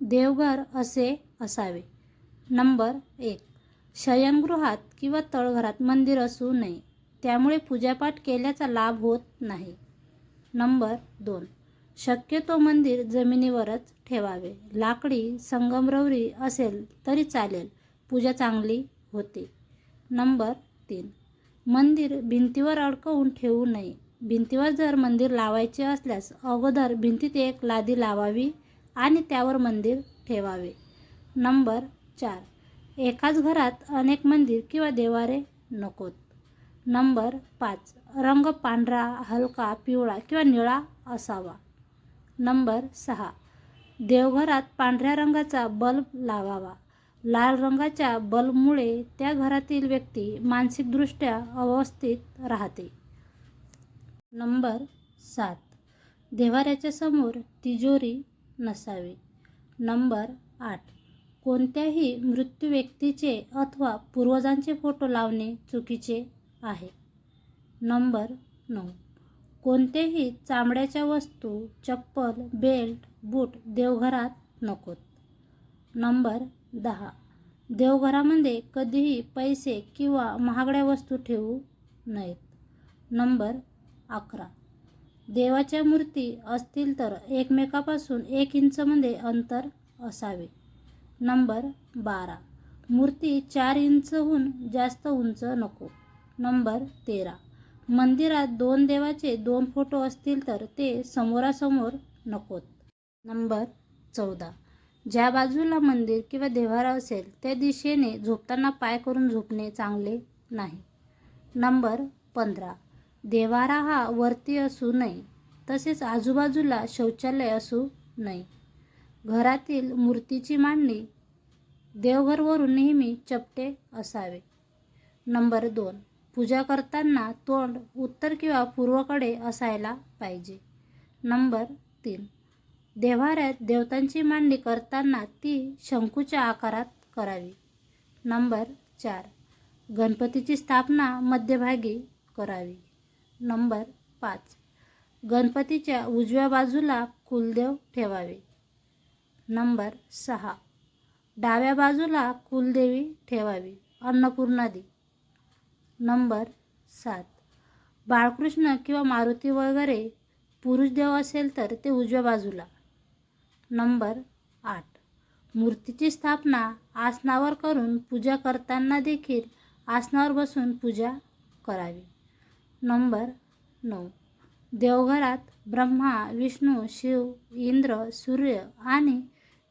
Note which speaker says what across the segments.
Speaker 1: देवघर असे असावे. नंबर एक. शयनगृहात किंवा तळघरात मंदिर असू नये. त्यामुळे पूजापाठ केल्याचा लाभ होत नाही. नंबर दोन. शक्यतो मंदिर जमिनीवरच ठेवावे. लाकडी संगमरवरी असेल तरी चालेल. पूजा चांगली होते. नंबर तीन. मंदिर भिंतीवर अडकवून ठेवू नये. भिंतीवर जर मंदिर लावायचे असल्यास अगोदर भिंतीत एक लादी लावावी. आणि त्यावर मंदिर ठेवावे. नंबर चार. एकाच घरात अनेक मंदिर किंवा देवारे नकोत. नंबर पाच. रंग पांढरा हलका पिवळा किंवा निळा असावा. नंबर सहा. देवघरात पांढऱ्या रंगाचा बल्ब लावावा. लाल रंगाच्या बल्बमुळे त्या घरातील व्यक्ती मानसिकदृष्ट्या अवस्थित राहते. नंबर सात. देवाऱ्याच्या समोर तिजोरी नसावी. नंबर आठ. कोणत्याही मृत्यू व्यक्तीचे अथवा पूर्वजांचे फोटो लावणे चुकीचे आहे. नंबर नऊ. कोणतेही चामड्याच्या वस्तू चप्पल बेल्ट बूट देवघरात नकोत. नंबर दहा. देवघरामध्ये कधीही पैसे किंवा महागड्या वस्तू ठेवू नयेत. नंबर अकरा. देवाच्या मूर्ती असतील तर एकमेकापासून एक इंचमध्ये अंतर असावे. नंबर बारा. मूर्ती चार इंचहून जास्त उंच नको. नंबर तेरा. मंदिरात दोन देवाचे दोन फोटो असतील तर ते समोरासमोर नकोत. नंबर चौदा. ज्या बाजूला मंदिर किंवा देव्हारा असेल त्या दिशेने झोपताना पाय करून झोपणे चांगले नाही. नंबर पंधरा. देवारा हा वरती असू नये तसेच आजूबाजूला शौचालय असू नये. घरातील मूर्तीची मांडणी देवघरवरून नेहमी चपटे असावे. नंबर दोन पूजा करताना तोंड उत्तर किंवा पूर्वकडे असायला पाहिजे. नंबर तीन देव्हाऱ्यात देवतांची मांडणी करताना ती शंकूच्या आकारात करावी. नंबर चार गणपतीची स्थापना मध्यभागी करावी. नंबर पाच. गणपतीच्या उजव्या बाजूला कुलदेव ठेवावे. नंबर सहा. डाव्या बाजूला कुलदेवी ठेवावी. अन्नपूर्णादी नंबर सात. बाळकृष्ण किंवा मारुती वगैरे पुरुष देव असेल तर ते उजव्या बाजूला. नंबर आठ. मूर्तीची स्थापना आसनावर करून पूजा करताना देखील आसनावर बसून पूजा करावी. नंबर नऊ. देवघरात ब्रह्मा विष्णू शिव इंद्र सूर्य आणि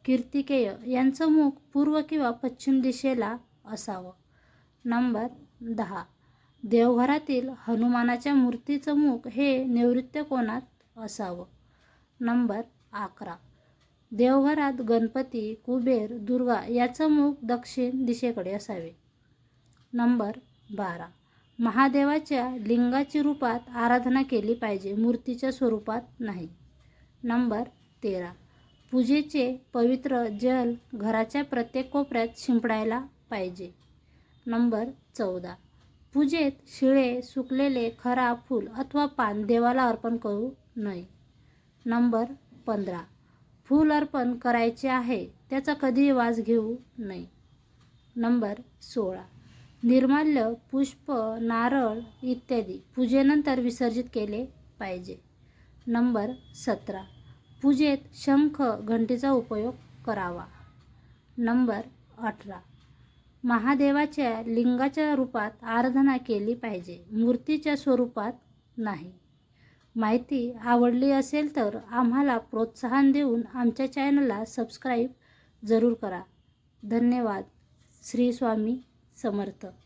Speaker 1: कीर्तिकेय यांचं मुख पूर्व किंवा पश्चिम दिशेला असावं. नंबर दहा. देवघरातील हनुमानाच्या मूर्तीचं मुख हे नैऋत्य कोणात असावं? नंबर अकरा. देवघरात गणपती कुबेर दुर्गा याचं मुख दक्षिण दिशेकडे असावे. नंबर बारा. महादेवाच्या लिंगाची रूपात आराधना केली पाहिजे मूर्तीच्या स्वरूपात नाही. नंबर तेरा. पूजेचे पवित्र जल घराच्या प्रत्येक कोपऱ्यात शिंपडायला पाहिजे. नंबर चौदा. पूजेत शिळे सुकलेले खरा फूल अथवा पान देवाला अर्पण करू नये. नंबर पंधरा. फूल अर्पण करायचे आहे त्याचा कधीही वास घेऊ नये. नंबर सोळा. निर्माल्य पुष्प नारळ इत्यादी पूजेनंतर विसर्जित केले पाहिजे. नंबर सतरा. पूजेत शंख घंटेचा उपयोग करावा. नंबर अठरा. महादेवाच्या लिंगाच्या रूपात आराधना केली पाहिजे. मूर्तीच्या स्वरूपात नाही. माहिती आवडली असेल तर आम्हाला प्रोत्साहन देऊन आमच्या चॅनलला सबस्क्राईब जरूर करा. धन्यवाद. श्री स्वामी समर्थ.